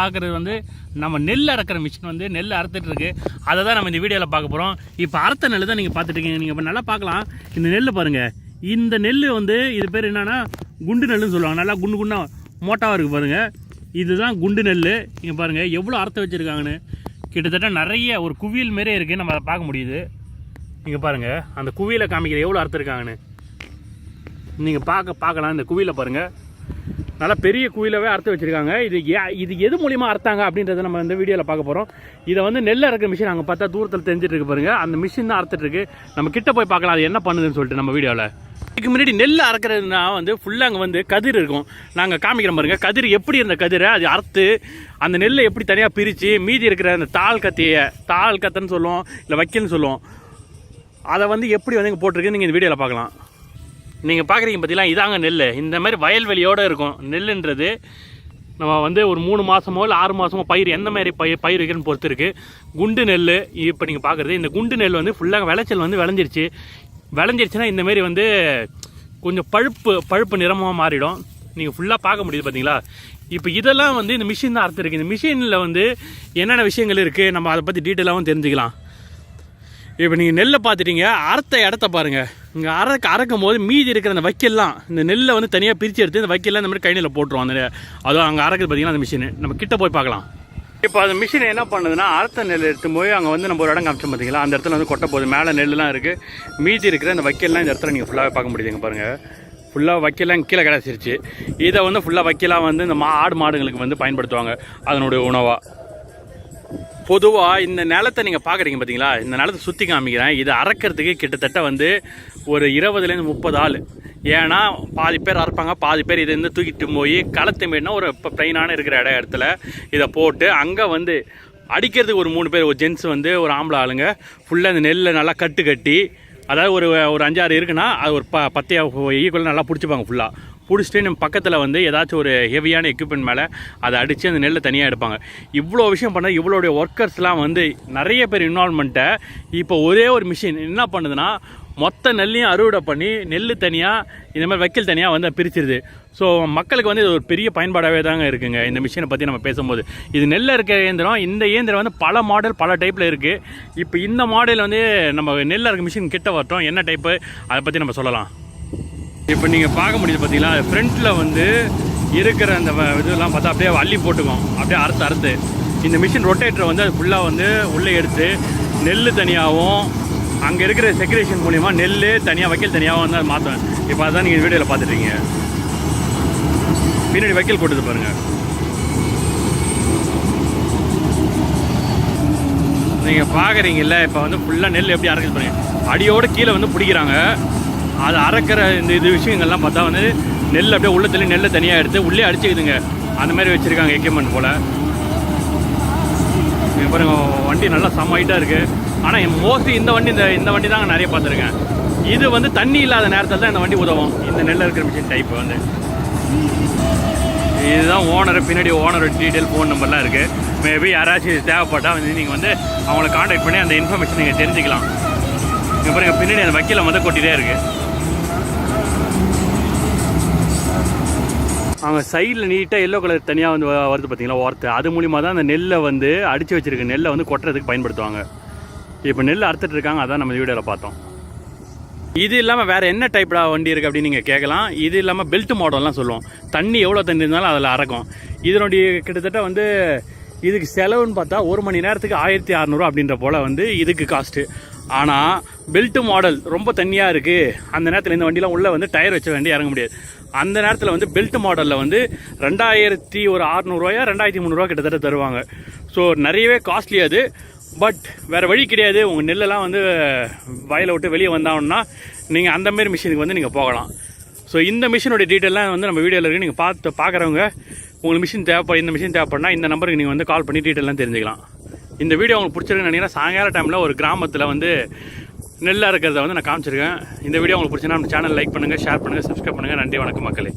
பார்க்குறது வந்து நம்ம நெல் அறுக்கிற மிஷின் வந்து நெல் அறுத்துட்டு இருக்கு. அதை தான் நம்ம இந்த வீடியோவில் பார்க்க போகிறோம் இப்போ அறுத்த நெல் தான் நீங்கள் பார்த்துட்டு இருக்கீங்க. நீங்கள் இப்போ நல்லா பார்க்கலாம். இந்த நெல் பாருங்கள் இந்த நெல் வந்து இது பேர் என்னென்னா குண்டு நெல்லுன்னு சொல்லுவாங்க. நல்லா குண்டு குண்டாக மோட்டாவாக இருக்குது பாருங்கள் இதுதான் குண்டு நெல் இங்கே பாருங்கள் எவ்வளோ அறுத்து வச்சுருக்காங்கன்னு. கிட்டத்தட்ட நிறைய ஒரு குவியல் மாரியே இருக்குது நம்ம அதை பார்க்க முடியுது. நீங்கள் பாருங்கள் அந்த குவியலை காமிக்கிற எவ்வளோ அறுத்துருக்காங்கன்னு. நீங்கள் பார்க்க பார்க்கலாம். இந்த குவியில் பாருங்கள் நல்லா பெரிய குயிலவே அறுத்து வச்சுருக்காங்க. இது ஏ- இது எது மூலிமா அறுத்தாங்க அப்படின்றத நம்ம இந்த வீடியோவில் பார்க்க போகிறோம் இதை வந்து நெல் அறுக்கிற மிஷின் அங்கே பார்த்தா தூரத்தில் தெரிஞ்சிட்டு இருக்கு பாருங்கள் அந்த மிஷின் தான் அறுத்துட்டுருக்கு நம்ம கிட்ட போய் பார்க்கலாம் அது என்ன பண்ணுதுன்னு சொல்லிட்டு நம்ம வீடியோவில் இதுக்கு முன்னாடி நெல் அறுக்கிறதுனா வந்து ஃபுல்லாக அங்கே வந்து கதிர் இருக்கும். நாங்கள் காமிக்கிறோம் பாருங்க. கதிர் எப்படி இருந்த கதிரை அது அறுத்து அந்த நெல்லை எப்படி தனியாக பிரித்து மீதி இருக்கிற அந்த தாள் கத்தியை தாள் கத்தைன்னு சொல்லுவோம் இல்லை வைக்கல்னு சொல்லுவோம். அதை வந்து எப்படி வந்து இங்கே போட்டிருக்கு நீங்கள் இந்த வீடியோவில் பார்க்கலாம். நீங்கள் பார்க்குறீங்க பார்த்தீங்களா இதாங்க நெல் இந்த மாதிரி வயல்வெளியோடு இருக்கும். நெல்லுன்றது நம்ம வந்து ஒரு மூணு மாதமோ இல்லை ஆறு மாதமோ பயிர் எந்த மாதிரி பயிர் பயிர் வைக்கிறன்னு பொறுத்து இருக்குது குண்டு நெல் இப்போ நீங்கள் பார்க்குறது இந்த குண்டு நெல் வந்து ஃபுல்லாக விளைச்சல் வந்து விளைஞ்சிருச்சு. விளைஞ்சிருச்சுன்னா இந்தமாரி வந்து கொஞ்சம் பழுப்பு பழுப்பு நிறமாக மாறிடும். நீங்கள் ஃபுல்லாக பார்க்க முடியுது பார்த்தீங்களா இப்போ இதெல்லாம் வந்து இந்த மிஷின் தான் அர்த்தம் இருக்குது இந்த மிஷினில் வந்து என்னென்ன விஷயங்கள் இருக்குது நம்ம அதை பற்றி டீட்டெயிலாகவும் தெரிஞ்சுக்கலாம். இப்போ நீங்கள் நெல்லை பார்த்துட்டீங்க. அறுத்த இடத்த பாருங்கள் இங்கே அறக்க அறக்கும் போது மீதி இருக்கிற அந்த வைக்கல்லாம் இந்த நெல்லை வந்து தனியாக பிரித்து எடுத்து இந்த வைக்கல்லாம் இந்த மாதிரி கைனில் போட்டுருவோம். அந்த அதுவும் அங்கே அறக்குது பார்த்தீங்கன்னா அந்த மிஷின் நம்ம கிட்ட போய் பார்க்கலாம். இப்போ அந்த மிஷின் என்ன பண்ணுதுன்னா அறுத்த நெல் எடுத்து போய் அங்கே வந்து நம்ம ஒரு இடம் காமிச்சோம் பார்த்தீங்களா அந்த இடத்துல வந்து கொட்ட போகுது. மேலே நெல்லாம் இருக்குது மீதி இருக்கிற அந்த வைக்கல்லாம் இந்த இடத்துல நீங்கள் ஃபுல்லாகவே பார்க்க முடியுதுங்க பாருங்கள் ஃபுல்லாக வைக்கலாம் கீழே கிடச்சிருச்சு. இதை வந்து ஃபுல்லாக வைக்கலாம் வந்து இந்த மா ஆடு மாடுங்களுக்கு வந்து பயன்படுத்துவாங்க. அதனுடைய உணவாக பொதுவாக இந்த நிலத்தை நீங்கள் பார்க்குறீங்க பார்த்தீங்களா இந்த நிலத்தை சுற்றி காமிக்கிறேன். இது அறக்கிறதுக்கு கிட்டத்தட்ட வந்து ஒரு இருபதுலேருந்து முப்பது ஆள். ஏன்னா பாதி பேர் அறுப்பாங்க பாதி பேர் இதை இருந்து தூக்கிட்டு போய் களத்து மீடினா ஒரு இப்போ ப்ளைனான இருக்கிற இட இடத்துல இதை போட்டு அங்கே வந்து அடிக்கிறதுக்கு ஒரு மூணு பேர் ஒரு ஜென்ஸ் வந்து ஒரு ஆம்பளை ஆளுங்க ஃபுல்லாக இந்த நெல்லை நல்லா கட்டு கட்டி அதாவது ஒரு ஒரு அஞ்சாறு இருக்குன்னா அது ஒரு ப பத்தையா ஈக்குவலாக நல்லா பிடிச்சிப்பாங்க ஃபுல்லாக பிடிச்சிட்டு நம்ம பக்கத்தில் வந்து ஏதாச்சும் ஒரு ஹெவியான எக்யூப்மெண்ட் மேலே அதை அடித்து அந்த நெல்லை தனியாக எடுப்பாங்க. இவ்வளோ விஷயம் பண்ண இவ்வளோடைய ஒர்க்கர்ஸ்லாம் வந்து நிறைய பேர் இன்வால்மெண்ட்டை இப்போ ஒரே ஒரு மிஷின் என்ன பண்ணுதுன்னா மொத்த நெல்லையும் அறுவடை பண்ணி நெல் தனியாக இந்த மாதிரி வைக்கல் தனியாக வந்து பிரிச்சிருது. ஸோ மக்களுக்கு வந்து இது ஒரு பெரிய பயன்பாடாகவே தாங்க இருக்குங்க இந்த மிஷினை பற்றி நம்ம பேசும்போது. இது நெல்லில் இருக்கிற இயந்திரம் இந்த இயந்திரம் வந்து பல மாடல் பல டைப்பில் இருக்குது இப்போ இந்த மாடல் வந்து நம்ம நெல்லில் இருக்க மிஷின் கிட்ட வரட்டும் என்ன டைப்பு அதை பற்றி நம்ம சொல்லலாம். இப்போ நீங்கள் பார்க்க முடியுது பார்த்தீங்களா ஃப்ரண்ட்டில் வந்து இருக்கிற அந்த வ- இதெல்லாம் பார்த்தா அப்படியே அள்ளி போட்டுக்கும் அப்படியே அறுத்து அறுத்து. இந்த மிஷின் ரொட்டேட்டரை வந்து அது ஃபுல்லாக வந்து உள்ளே எடுத்து நெல் தனியாகவும் அங்கே இருக்கிற செக்ரேஷன் மூலிமா நெல் தனியாக வைக்கல் தனியாகவும் வந்து அதை மாற்றுவேன் இப்போ அதான் நீங்கள் வீடியோவில் பார்த்துட்டீங்க. பின்னாடி வைக்கல் போட்டுது பாருங்கள் நீங்கள் பார்க்குறீங்கல்ல இப்போ வந்து ஃபுல்லாக நெல் எப்படி அரைக்குது பாருங்க. அடியோட கீழே வந்து பிடிக்கிறாங்க. அது அரைக்கிற இந்த இது விஷயங்கள்லாம் பார்த்தா வந்து நெல் அப்படியே உள்ளத்துல நெல் நெல்லை தனியாக எடுத்து உள்ளே அடிச்சுக்குதுங்க. அந்த மாதிரி வச்சுருக்காங்க எக்யூப்மெண்ட் போல். பாருங்க வண்டி நல்லா செம்மாயிட்டாக இருக்குது ஆனால் மோஸ்ட்லி இந்த வண்டி இந்த இந்த வண்டி தாங்க நிறைய பார்த்துருக்கேன். இது வந்து தண்ணி இல்லாத நேரத்தில் தான் இந்த வண்டி உதவும். இந்த நெல் இருக்கிற மிஷின் டைப் வந்து. இதுதான் ஓனர் பின்னாடி ஓனர் டீட்டெயில் ஃபோன் நம்பர்லாம் இருக்குது மேபி யாராச்சும் தேவைப்பட்டால் வந்து நீங்கள் வந்து அவங்கள காண்டாக்ட் பண்ணி அந்த இன்ஃபர்மேஷன் நீங்கள் தெரிஞ்சுக்கலாம். இப்போ பாருங்க பின்னாடி அந்த வக்கீலை வந்து கொட்டிகிட்டே இருக்குது அவங்க சைடில் நீட்டாக எல்லோ கலர் தனியாக வந்து வருது பார்த்தீங்களா ஓரத்து அது மூலிமா தான் அந்த நெல்லை வந்து அடித்து வச்சுருக்க நெல்லை வந்து கொட்டுறதுக்கு பயன்படுத்துவாங்க. இப்போ நெல் அறுத்துட்டு இருக்காங்க அதான் நம்ம வீடியோவில் பார்த்தோம். இது இல்லாமல் வேறு என்ன டைப்டா வண்டி இருக்குது அப்படின்னு நீங்கள் கேட்கலாம் இது இல்லாமல் பெல்ட் மாடல்லாம் சொல்லுவோம். தண்ணி எவ்வளோ தண்ணி இருந்தாலும் அதில் அறக்கும். இதனுடைய கிட்டத்தட்ட வந்து இதுக்கு செலவுன்னு பார்த்தா ஒரு மணி நேரத்துக்கு ஆயிரத்தி அறநூறுவா அப்படின்ற போல் வந்து இதுக்கு காஸ்ட்டு ஆனால் பெல்ட்டு மாடல் ரொம்ப தண்ணியாக இருக்குது அந்த நேரத்தில் இந்த வண்டிலாம் உள்ளே வந்து டயர் வச்ச வண்டி இறங்க முடியாது. அந்த நேரத்தில் வந்து பெல்ட் மாடலில் வந்து ரெண்டாயிரத்தி ஒரு அறநூறுவாயா ரெண்டாயிரத்தி முந்நூறுவா கிட்டத்தட்ட தருவாங்க. ஸோ நிறையவே காஸ்ட்லி அது. பட் வேறு வழி கிடையாது. உங்கள் நெல்லெல்லாம் வந்து வயலை விட்டு வெளியே வந்தாங்கன்னா நீங்கள் அந்தமாரி மிஷினுக்கு வந்து நீங்கள் போகலாம். ஸோ இந்த மிஷினோட டீட்டெயிலாம் வந்து நம்ம வீடியோவில் இருக்குது நீங்கள் பார்த்து பார்க்குறவங்க உங்களுக்கு மிஷின் தேவைப்படும் இந்த மிஷின் தேவைப்படனா இந்த நம்பருக்கு நீங்கள் வந்து கால் பண்ணி டீட்டெயிலாம் தெரிஞ்சுக்கலாம். இந்த வீடியோ உங்களுக்கு பிடிச்சிருக்குன்னு நினைக்கிறேன். சாயங்கால டைமில் ஒரு கிராமத்தில் வந்து நெல்லாக இருக்கிறத வந்து நான் காமிச்சிருக்கேன். இந்த வீடியோ உங்களுக்கு பிடிச்சினா நம்ம சேனல் லைக் பண்ணுங்கள் ஷேர் பண்ணுங்கள் சப்ஸ்கிரைப் பண்ணுங்கள் நன்றி வணக்கம் மக்களே.